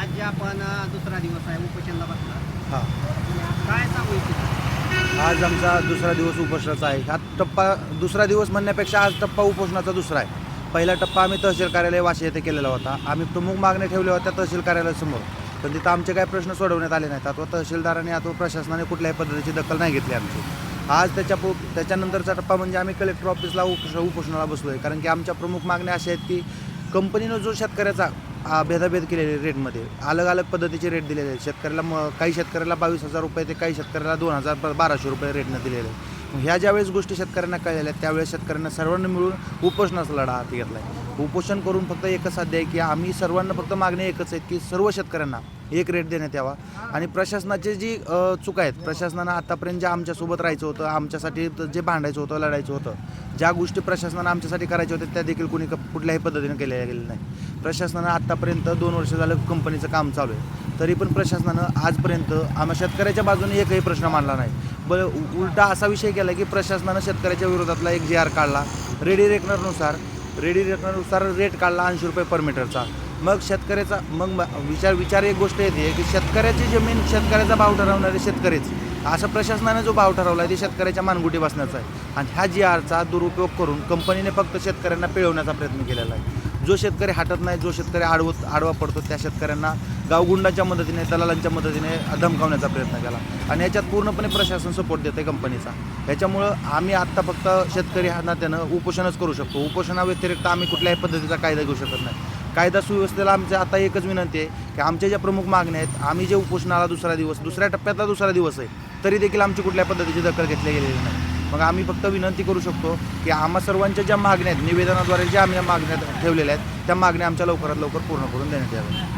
आज जे आपण दुसरा दिवस आहे उपोषणला बसला हां. काय सांगू इच्छिता आज आमचा दुसरा दिवस उपोषणाचा आहे. हा टप्पा दुसरा दिवस म्हणण्यापेक्षा आज टप्पा उपोषणाचा दुसरा आहे. पहिला टप्पा आम्ही तहसील कार्यालय वाशी येथे केलेला होता. आम्ही प्रमुख मागण्या ठेवल्या होत्या तहसील कार्यालयासमोर. पण तिथं आमचे काही प्रश्न सोडवण्यात आले नाहीत. अथवा तहसीलदाराने अथवा प्रशासनाने कुठल्याही पद्धतीची दखल नाही घेतली आमची. आज त्याच्या पो त्याच्यानंतरचा टप्पा म्हणजे आम्ही कलेक्टर ऑफिसला उपोष उपोषणाला बसलो आहे कारण की आमच्या प्रमुख मागण्या अशा आहेत की कंपनीनं जो शेतकऱ्याचा आ, भेदाभेद केलेले रेटमध्ये. अलग अलग पद्धतीचे रेट दिलेले आहेत. शेतकऱ्याला म काही शेतकऱ्याला बावीस हजार रुपये ते काही शेतकऱ्याला दोन हजार ब- बाराशे रुपये रेटनं दिलेले आहे ह्या ज्यावेळेस गोष्टी शेतकऱ्यांना कळलेल्या आहेत त्यावेळेस शेतकऱ्यांना सर्वांना मिळून उपोषणाचा लढा हाती घेतला आहे उपोषण करून फक्त एकच साध्य आहे की आम्ही सर्वांना फक्त मागणी एकच आहेत की सर्व शेतकऱ्यांना एक रेट देण्यात यावा. आणि प्रशासनाचे जी चुका आहेत प्रशासनानं आतापर्यंत जे आमच्यासोबत राहायचं होतं आमच्यासाठी जे भांडायचं होतं लढायचं होतं ज्या गोष्टी प्रशासनानं आमच्यासाठी करायच्या होत्या त्या देखील कोणी कुठल्याही पद्धतीनं केल्या गेलेल्या नाही प्रशासनानं आत्तापर्यंत दोन वर्ष झालं कंपनीचं काम चालू आहे. तरी पण प्रशासनानं आजपर्यंत आम्हा शेतकऱ्याच्या बाजूने एकही प्रश्न मांडला नाही. ब उलटा असा विषय केला की प्रशासनानं शेतकऱ्याच्या विरोधातला एक जी आर काढला. रेडी रेकनरनुसार रेडी रेकनरनुसार रेट काढला ऐंशी रुपये पर मीटरचा मग शेतकऱ्याचा मग विचार विचार एक गोष्ट येते की शेतकऱ्याची जमीन शेतकऱ्याचा भाव ठरवणारे शेतकरीच. असं प्रशासनाने जो भाव ठरवला आहे ते शेतकऱ्याच्या मानगुटी बसण्याचा आहे. आणि ह्या जी आरचा दुरुपयोग करून कंपनीने फक्त शेतकऱ्यांना पिळवण्याचा प्रयत्न केलेला आहे. जो शेतकरी हटत नाही जो शेतकरी आडवत आडवा पडतो त्या शेतकऱ्यांना गावगुंडाच्या मदतीने दलालांच्या मदतीने धमकावण्याचा प्रयत्न केला. आणि याच्यात पूर्णपणे प्रशासन सपोर्ट देते कंपनीचा. याच्यामुळं आम्ही आत्ता फक्त शेतकरी ह्या नात्यानं उपोषणच करू शकतो. उपोषणाव्यतिरिक्त आम्ही कुठल्याही पद्धतीचा कायदा घेऊ शकत नाही. कायदा सुव्यवस्थेला आमच्या आता एकच विनंती आहे की आमच्या ज्या प्रमुख मागण्या आहेत आम्ही जे उपोषणाला दुसरा दिवस दुसऱ्या टप्प्यातला दुसरा दिवस आहे तरी देखील आमची कुठल्या पद्धतीची दखल घेतली गेलेली नाही. मग आम्ही फक्त विनंती करू शकतो की आम्हा सर्वांच्या ज्या मागण्या आहेत निवेदनाद्वारे ज्या आम्ही मागण्या ठेवलेल्या आहेत त्या मागण्या आमच्या लवकरात लवकर पूर्ण करून देण्यात याव्या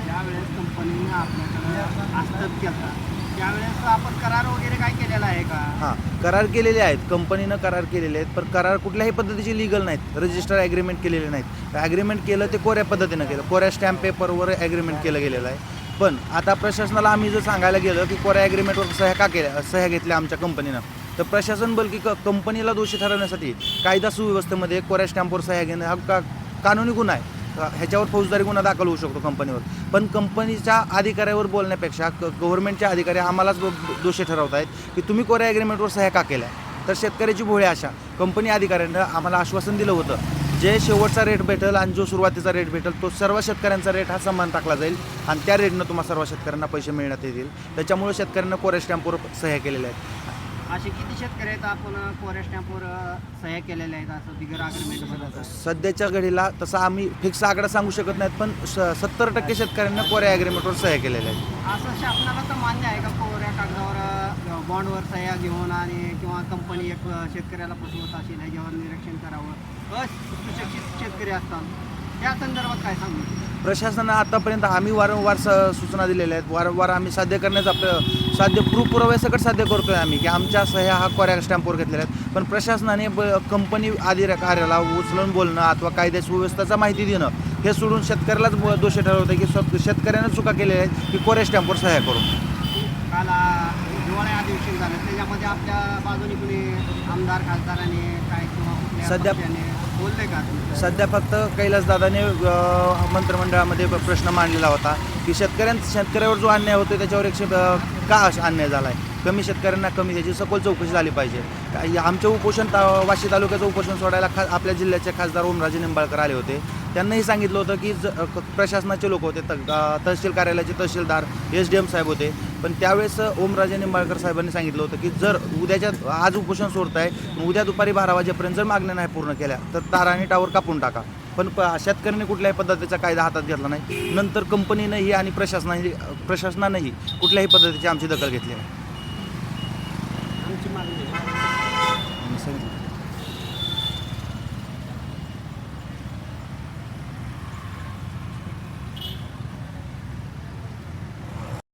त्यावेळेस आपण करार वगैरे काय केलेला आहे का? हां करार केलेले आहेत. कंपनीनं करार केलेले आहेत पण करार कुठल्याही पद्धतीचे लिगल नाहीत. रजिस्टर ॲग्रीमेंट केलेले नाहीत. ॲग्रीमेंट केलं ते कोऱ्या पद्धतीनं केलं. कोऱ्या स्टॅम्प पेपरवर ॲग्रीमेंट केलं गेलेलं आहे. पण आता प्रशासनाला आम्ही जर सांगायला गेलं की कोऱ्या ॲग्रीमेंटवर सह्या का केल्या सह्या घेतल्या आमच्या कंपनीनं तर प्रशासन बल की क कंपनीला दोषी ठरवण्यासाठी कायदा सुव्यवस्थेमध्ये कोऱ्या स्टॅम्पवर सह्या घेणं हा का कानूनी गुन्हा आहे. ह्याच्यावर फौजदारी गुन्हा दाखल होऊ शकतो कंपनीवर पण कंपनीच्या अधिकाऱ्यावर बोलण्यापेक्षा क गव्हर्नमेंटचे अधिकारी आम्हालाच दोषी ठरवत आहेत की तुम्ही कोऱ्या ॲग्रीमेंटवर सह्या का केल्या तर शेतकऱ्याची भोळी आशा. कंपनी अधिकाऱ्यानं आम्हाला आश्वासन दिलं होतं. जे शेवटचा रेट भेटेल आणि जो सुरुवातीचा रेट भेटेल तो सर्व शेतकऱ्यांचा रेट हा समान टाकला जाईल आणि त्या रेटनं तुम्हाला सर्व शेतकऱ्यांना पैसे मिळण्यात येतील. त्याच्यामुळे शेतकऱ्यांना कोऱ्या स्टॅम्पवर सह्या केलेल्या आहेत. असे किती शेतकरी आहेत आपण कोऱ्या स्टॅम्पवर अ, सह्या केलेल्या आहेत असं बिगर अग्रीमेंट सध्याच्या घडीला तसा आम्ही फिक्स आकडा सांगू शकत नाहीत पण सत्तर टक्के शेतकऱ्यांना कोऱ्या ॲग्रीमेंटवर सह्या केलेल्या आहेत. असं शासनाला तर मान्य आहे का कोऱ्या कागदावर बॉन्डवर सह्या घेऊन आणि किंवा कंपनी एक शेतकऱ्याला फसवत असेल ह्याच्यावर निरीक्षण करावं? अशिक्षित शेतकरी असतात. त्या संदर्भात काय सांगू? प्रशासनानं आतापर्यंत आम्ही वारंवार स सूचना दिलेल्या आहेत. वारंवार आम्ही साध्य करण्याचा प्र साध्य प्रूफ पुराव्यासकट साध्य करतोय आम्ही की आमच्या सह्या हा कोऱ्या स्टॅम्पवर घेतलेल्या आहेत. पण प्रशासनाने ब कंपनी आधी कार्याला उचलून बोलणं अथवा कायद्या सुव्यवस्थेचा माहिती देणं हे सोडून शेतकऱ्यालाच दोषी ठरवतं की स्व- शेतकऱ्यानं चुका केलेल्या आहेत की कोऱ्या स्टॅम्पवर सह्या करून. काल अधिवेशन झालं. त्याच्यामध्ये आपल्या बाजूने कुणी आमदार खासदारांनी काय किंवा सध्या- बोलले का सध्या फक्त कैलासदादाने मंत्रिमंडळामध्ये प्रश्न मांडलेला होता की शेतकऱ्यां शेतकऱ्यावर जो अन्याय होतो त्याच्यावर एकशे का अन्याय झाला आहे कमी शेतकऱ्यांना कमी त्याची सखोल चौकशी झाली पाहिजे. आमचे उपोषण ता वाशी तालुक्याचं उपोषण सोडायला खा आपल्या जिल्ह्याचे खासदार ओमराजे निंबाळकर आले होते. त्यांनाही सांगितलं होतं की ज प्रशासनाचे लोक होते त तहसील कार्यालयाचे तहसीलदार एस डी एम साहेब होते. पण त्यावेळेस ओमराजे निंबाळकर साहेबांनी सांगितलं होतं की जर उद्याच्या आज उपोषण सोडताय उद्या दुपारी बारा वाजेपर्यंत जर मागण्या नाही पूर्ण केल्या तर तार आणि टावर कापून टाका. पण प शेतकऱ्यांनी कुठल्याही पद्धतीचा कायदा हातात घेतला नाही. नंतर कंपनीनंही आणि प्रशासनाने प्रशासनानंही कुठल्याही पद्धतीची आमची दखल घेतली नाही.